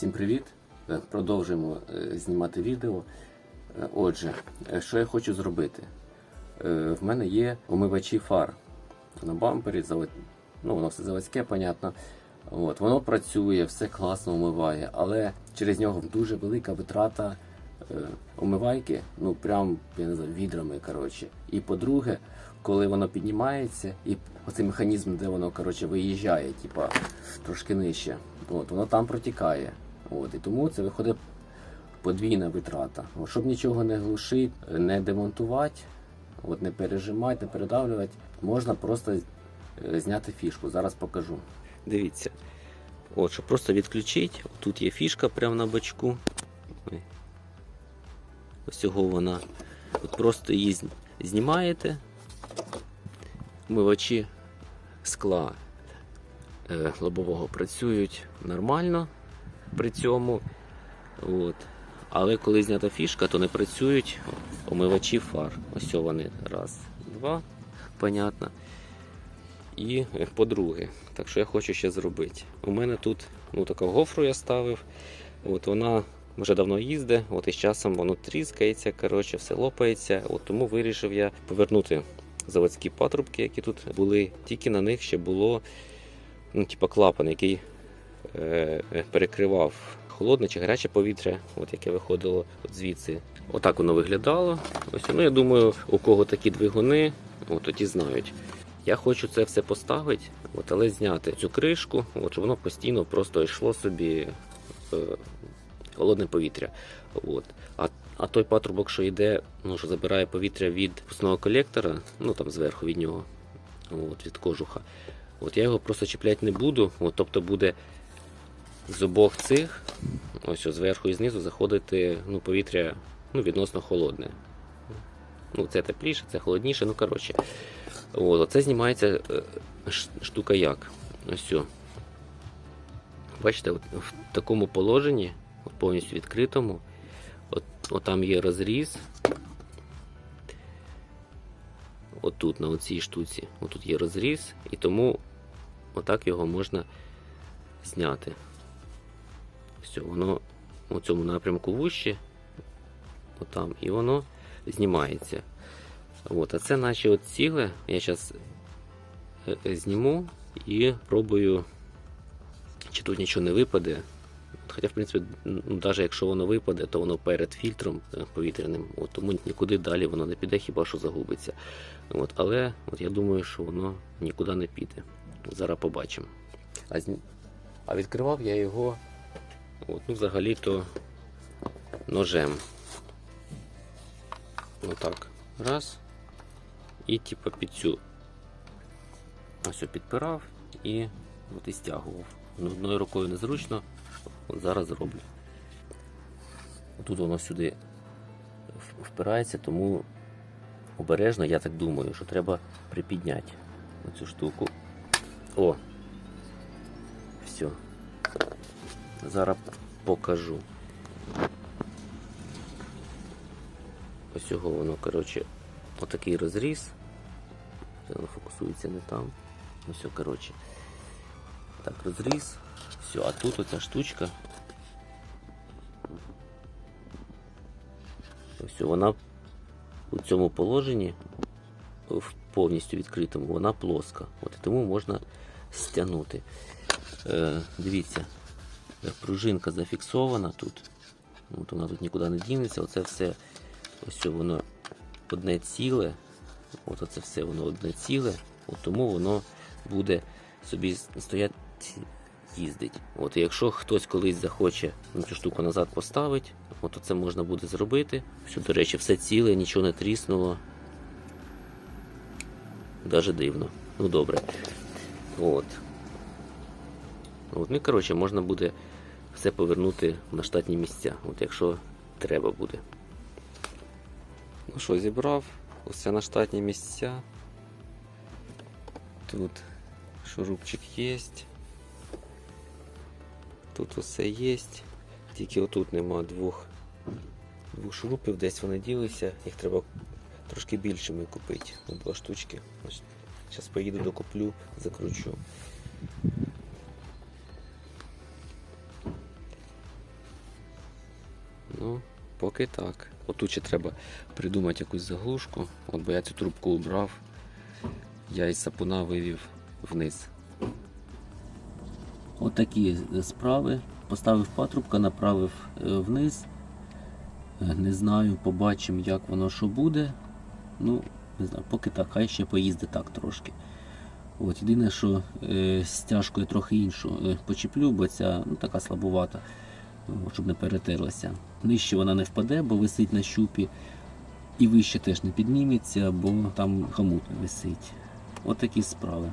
Всім привіт! Е, Продовжуємо е, знімати відео. Е, Отже, що я хочу зробити? В мене є омивачі фар на бампері, ну воно все заводське, понятно. От, воно працює, все класно омиває, але через нього дуже велика витрата омивайки, ну прям я не знаю, відрами. коротше. І по-друге, коли воно піднімається, і оцей механізм, де воно коротше, виїжджає, типа трошки нижче, от, воно там протікає. От, і тому це виходить подвійна витрата. От, щоб нічого не глушити, не демонтувати, от, не пережимати, не передавлювати, можна просто е, зняти фішку. Зараз покажу. Дивіться. От, щоб просто відключити, тут є фішка прямо на бачку. Ось цього вона. От просто її знімаєте. Мивачі скла е, лобового працюють нормально при цьому. От. Але коли знята фішка, то не працюють омивачі фар. Ось вони. Раз, два. Понятно. І е, по-друге, так що я хочу ще зробити. У мене тут ну, така гофру я ставив. От вона вже давно їздить, от і з часом воно тріскається, коротше, все лопається. От тому вирішив я повернути заводські патрубки, які тут були. Тільки на них ще було ну, типа клапан, який перекривав холодне чи гаряче повітря, от яке виходило от звідси. Отак воно виглядало. Ось ну я думаю, у кого такі двигуни, от тоді знають. Я хочу це все поставити, от, але зняти цю кришку, от, щоб воно постійно просто йшло собі е, холодне повітря. От. А, а той патрубок, що йде, ну, що забирає повітря від пусного колектора, ну там зверху від нього, от, від кожуха. От я його просто чіпляти не буду. От, тобто буде з обох цих, ось ось зверху і знизу, заходити ну, повітря ну, відносно холодне. Ну, це тепліше, це холодніше, ну коротше. От, оце знімається е, штука як. Ось. о. Бачите, от, в такому положенні, повністю відкритому, от, от там є розріз. Отут, на оцій штуці, отут є розріз, і тому отак його можна зняти. Все, воно у цьому напрямку вище, отам, і воно знімається. От, а це наші от цігли. Я зараз зніму і пробую, чи тут нічого не випаде. Хоча, в принципі, ну, навіть якщо воно випаде, то воно перед фільтром е, повітряним, от, тому нікуди далі воно не піде, хіба що загубиться. От, але от я думаю, що воно нікуди не піде. Зараз побачимо. А, зні- а відкривав я його от, ну, взагалі-то ножем. Отак. Раз. І типу під цю. Ось підпирав і от і стягував. Ну, одною рукою незручно. От зараз зроблю. Тут воно сюди впирається, тому обережно, я так думаю, що треба припідняти оцю штуку. О! Зараз покажу. Ось цього воно, коротше, отакий розріз. Воно фокусується не там. Ну все, коротше. Так, розріз. Все, а тут оця штучка. Ось вона у цьому положенні, в повністю відкритому, вона плоска. От і тому можна стягнути. Е, дивіться, пружинка зафіксована тут. От вона тут нікуди не дінеться. Оце все ось воно одне ціле. От оце все воно одне ціле, от тому воно буде собі стояти їздить. От якщо хтось колись захоче цю штуку назад поставити, от це можна буде зробити. Все, до речі, все ціле, нічого не тріснуло. Даже дивно. Ну добре. От. От, ну коротше, можна буде все повернути на штатні місця, от якщо треба буде. Ну що, зібрав усе на штатні місця. Тут шурупчик є. Тут усе є. Тільки отут нема двох, двох шурупів, десь вони ділися. Їх треба трошки більшими купити. Два штучки. Зараз поїду докуплю, закручу. Поки так. Отут ще треба придумати якусь заглушку. От бо я цю трубку убрав. Я із сапуна вивів вниз. От справи. Поставив патрубка, направив е, вниз. Не знаю, побачимо, як воно що буде. Ну, не знаю, поки так, хай ще поїздить так трошки. От, єдине, що е, стяжкою трохи іншу е, почеплю, бо ця ну, така слабувата, щоб не перетерлася. Нижче вона не впаде, бо висить на щупі. І вище теж не підніметься, бо там хамут висить. От такі справи.